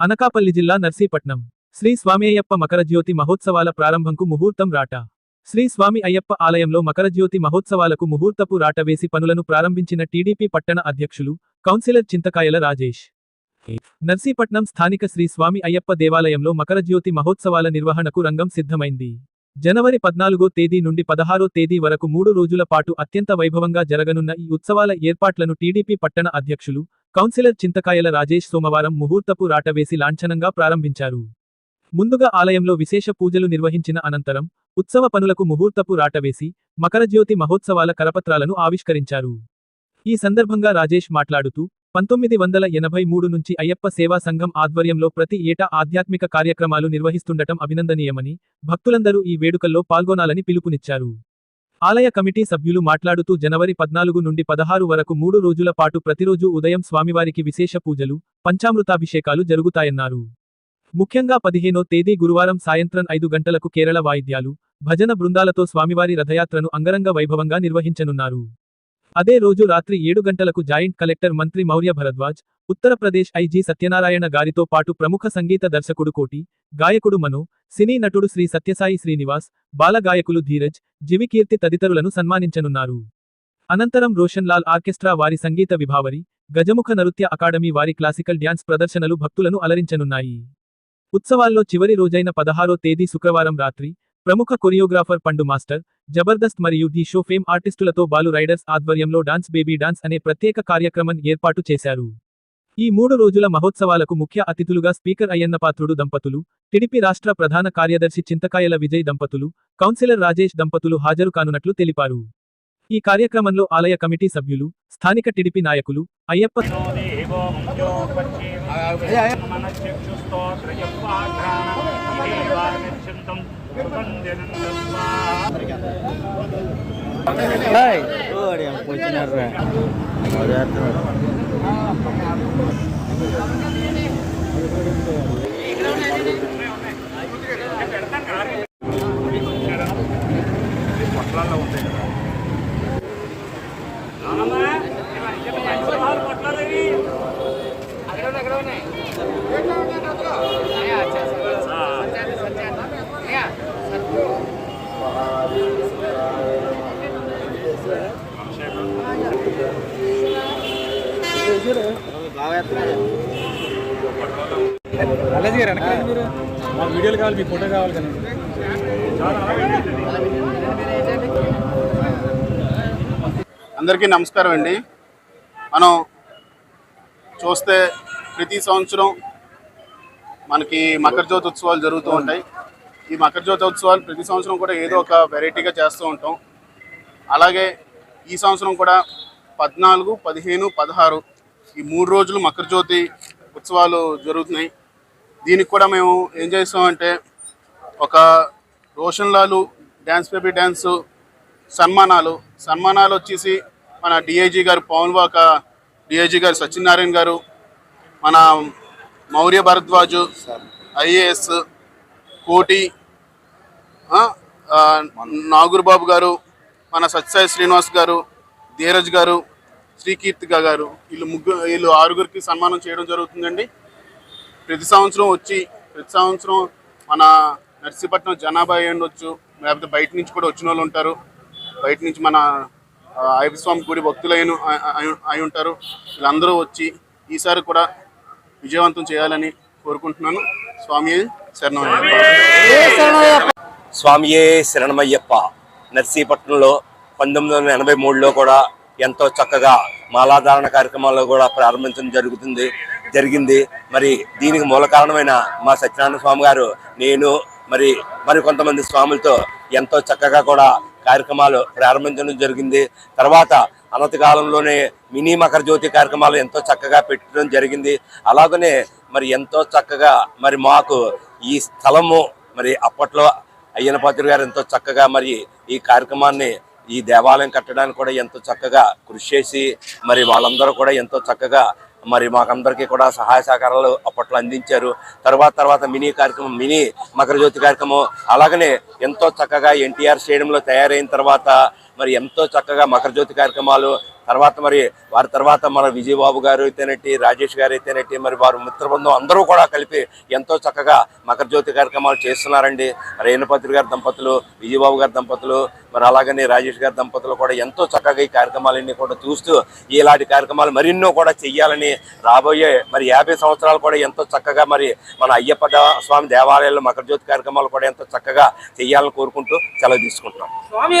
అనకాపల్లి జిల్లా నర్సీపట్నం. శ్రీ స్వామి అయ్యప్ప మకరజ్యోతి మహోత్సవాల ప్రారంభంకు ముహూర్తం రాట. శ్రీ స్వామి అయ్యప్ప ఆలయంలో మకరజ్యోతి మహోత్సవాలకు ముహూర్తపు రాట వేసి పనులను ప్రారంభించిన టీడీపీ పట్టణ అధ్యక్షులు కౌన్సిలర్ చింతకాయల రాజేష్. నర్సీపట్నం స్థానిక శ్రీ స్వామి అయ్యప్ప దేవాలయంలో మకరజ్యోతి మహోత్సవాల నిర్వహణకు రంగం సిద్ధమైంది. జనవరి పద్నాలుగో తేదీ నుండి పదహారో తేదీ వరకు మూడు రోజుల పాటు అత్యంత వైభవంగా జరగనున్న ఈ ఉత్సవాల ఏర్పాట్లను టీడీపీ పట్టణ అధ్యక్షులు కౌన్సిలర్ చింతకాయల రాజేష్ సోమవారం ముహూర్తపు రాట వేసి లాంఛనంగా ప్రారంభించారు. ముందుగా ఆలయంలో విశేష పూజలు నిర్వహించిన అనంతరం ఉత్సవ పనులకు ముహూర్తపు రాటవేసి మకరజ్యోతి మహోత్సవాల కరపత్రాలను ఆవిష్కరించారు. ఈ సందర్భంగా రాజేష్ మాట్లాడుతూ పంతొమ్మిది వందల ఎనభై మూడు నుంచి అయ్యప్ప సేవా సంఘం ఆధ్వర్యంలో ప్రతి ఏటా ఆధ్యాత్మిక కార్యక్రమాలు నిర్వహిస్తుండటం అభినందనీయమని భక్తులందరూ ఈ వేడుకల్లో పాల్గొనాలని పిలుపునిచ్చారు. ఆలయ కమిటీ సభ్యులు మాట్లాడుతూ జనవరి పద్నాలుగు నుండి పదహారు వరకు మూడు రోజుల పాటు ప్రతిరోజూ ఉదయం స్వామివారికి విశేష పూజలు పంచామృతాభిషేకాలు జరుగుతాయన్నారు. ముఖ్యంగా పదిహేనో తేదీ గురువారం సాయంత్రం ఐదు గంటలకు కేరళ వాయిద్యాలు భజన బృందాలతో స్వామివారి రథయాత్రను అంగరంగ వైభవంగా నిర్వహించనున్నారు. అదే రోజు రాత్రి ఏడు గంటలకు జాయింట్ కలెక్టర్ మంత్రి మౌర్య భరద్వాజ్ ఉత్తరప్రదేశ్ ఐజీ సత్యనారాయణ గారితో పాటు ప్రముఖ సంగీత దర్శకుడు కోటి గాయకుడు మను సినీ నటుడు శ్రీ సత్యసాయి శ్రీనివాస్ బాలగాయకులు ధీరజ్ జివికీర్తి తదితరులను సన్మానించనున్నారు. అనంతరం రోషన్ లాల్ ఆర్కెస్ట్రా వారి సంగీత విభావరి గజముఖ నృత్య అకాడమీ వారి క్లాసికల్ డ్యాన్స్ ప్రదర్శనలు భక్తులను అలరించనున్నాయి. ఉత్సవాల్లో చివరి రోజైన పదహారో తేదీ శుక్రవారం రాత్రి ప్రముఖ కొరియోగ్రాఫర్ పండు మాస్టర్ జబర్దస్త్ మరియు ది షో ఫేమ్ ఆర్టిస్టులతో బాలు రైడర్స్ ఆధ్వర్యంలో డాన్స్ బేబీ డాన్స్ అనే ప్రత్యేక కార్యక్రమం ఏర్పాటు చేశారు. ఈ మూడు రోజుల మహోత్సవాలకు ముఖ్య అతిథులుగా స్పీకర్ అయ్యన్నపాత్రుడు దంపతులు టిడిపి రాష్ట్ర ప్రధాన కార్యదర్శి చింతకాయల విజయ్ దంపతులు కౌన్సిలర్ రాజేష్ దంపతులు హాజరు కానున్నట్లు తెలిపారు. ఈ కార్యక్రమంలో ఆలయ కమిటీ సభ్యులు స్థానిక టిడిపి నాయకులు అయ్యప్ప ஹாய் ஓடி போச்சு நடுறேன் ஒரு இடத்துல పొట్లాల్లో ఉంటాయి కదా పొట్లాలు ఎక్కడ ఉన్నాయి అలాగే గారు మీరు మా వీడియోలు కావాలి మీ ఫోటో కావాలి కానీ అందరికీ నమస్కారం అండి. మనం చూస్తే ప్రతి సంవత్సరం మనకి మకర జ్యోతి ఉత్సవాలు జరుగుతూ ఉంటాయి. ఈ మకర జ్యోతి ఉత్సవాలు ప్రతి సంవత్సరం కూడా ఏదో ఒక వెరైటీగా చేస్తూ ఉంటాం. అలాగే ఈ సంవత్సరం కూడా పద్నాలుగు పదిహేను పదహారు ఈ మూడు రోజులు మకర జ్యోతి ఉత్సవాలు జరుగుతున్నాయి. దీనికి కూడా మేము ఏం చేస్తామంటే ఒక Roshan Lalu dance baby dance సన్మానాలు. సన్మానాలు వచ్చేసి మన డిఐజీ గారు పవన్ వాక డిఐజీ గారు సత్యనారాయణ గారు మన మౌర్య భరద్వాజు ఐఏఎస్ కోటి నాగురుబాబు గారు మన సత్యసాయి శ్రీనివాస్ గారు ధీరజ్ గారు శ్రీకీర్తిక గారు వీళ్ళు ముగ్గురు వీళ్ళు ఆరుగురికి సన్మానం చేయడం జరుగుతుందండి. ప్రతి సంవత్సరం వచ్చి ప్రతి సంవత్సరం మన నర్సీపట్నం జనాభా అయి ఉండొచ్చు లేకపోతే బయట నుంచి కూడా వచ్చిన వాళ్ళు ఉంటారు. బయట నుంచి మన అయ్యస్వామి గుడి భక్తులైన అయి- అయి ఉంటారు. వీళ్ళందరూ వచ్చి ఈసారి కూడా విజయవంతం చేయాలని కోరుకుంటున్నాను. స్వామి స్వామియే శరణమయ్యప్ప. నర్సీపట్నంలో పంతొమ్మిది వందల ఎనభై మూడులో కూడా ఎంతో చక్కగా మాలాధారణ కార్యక్రమాలు కూడా ప్రారంభించడం జరుగుతుంది జరిగింది. మరి దీనికి మూల కారణమైన మా సత్యనారాయణ స్వామి గారు నేను మరి మరి కొంతమంది స్వాములతో ఎంతో చక్కగా కూడా కార్యక్రమాలు ప్రారంభించడం జరిగింది. తర్వాత అనతకాలంలోనే మినీ మకర జ్యోతి కార్యక్రమాలు ఎంతో చక్కగా పెట్టడం జరిగింది. అలాగనే మరి ఎంతో చక్కగా మరి మాకు ఈ స్థలము మరి అప్పట్లో అయ్యన పాత్రుడు గారు ఎంతో చక్కగా మరి ఈ కార్యక్రమాన్ని ఈ దేవాలయం కట్టడానికి కూడా ఎంతో చక్కగా కృషి చేసి మరి వాళ్ళందరూ కూడా ఎంతో చక్కగా మరి మాకందరికీ కూడా సహాయ సహకారాలు అప్పట్లో అందించారు. తర్వాత తర్వాత మినీ కార్యక్రమం మినీ మకర జ్యోతి కార్యక్రమం అలాగనే ఎంతో చక్కగా ఎన్టీఆర్ స్టేడియంలో తయారైన తర్వాత మరి ఎంతో చక్కగా మకర జ్యోతి కార్యక్రమాలు తర్వాత మరి వారి తర్వాత మన విజయబాబు గారు అయితేనట్టి రాజేష్ గారు అయితేనట్టి మరి వారు మిత్రబృందం అందరూ కూడా కలిపి ఎంతో చక్కగా మకర జ్యోతి కార్యక్రమాలు చేస్తున్నారండి. మరి ఏనుపత్రి గారి దంపతులు విజయబాబు గారి దంపతులు మరి అలాగనే రాజేష్ గారి దంపతులు కూడా ఎంతో చక్కగా ఈ కార్యక్రమాలన్నీ కూడా చూస్తూ ఇలాంటి కార్యక్రమాలు మరెన్నో కూడా చెయ్యాలని రాబోయే మరి యాభై సంవత్సరాలు కూడా ఎంతో చక్కగా మరి మన అయ్యప్ప స్వామి దేవాలయాల్లో మకర జ్యోతి కార్యక్రమాలు కూడా ఎంతో చక్కగా చెయ్యాలని కోరుకుంటూ సెలవు తీసుకుంటున్నాం. స్వామి!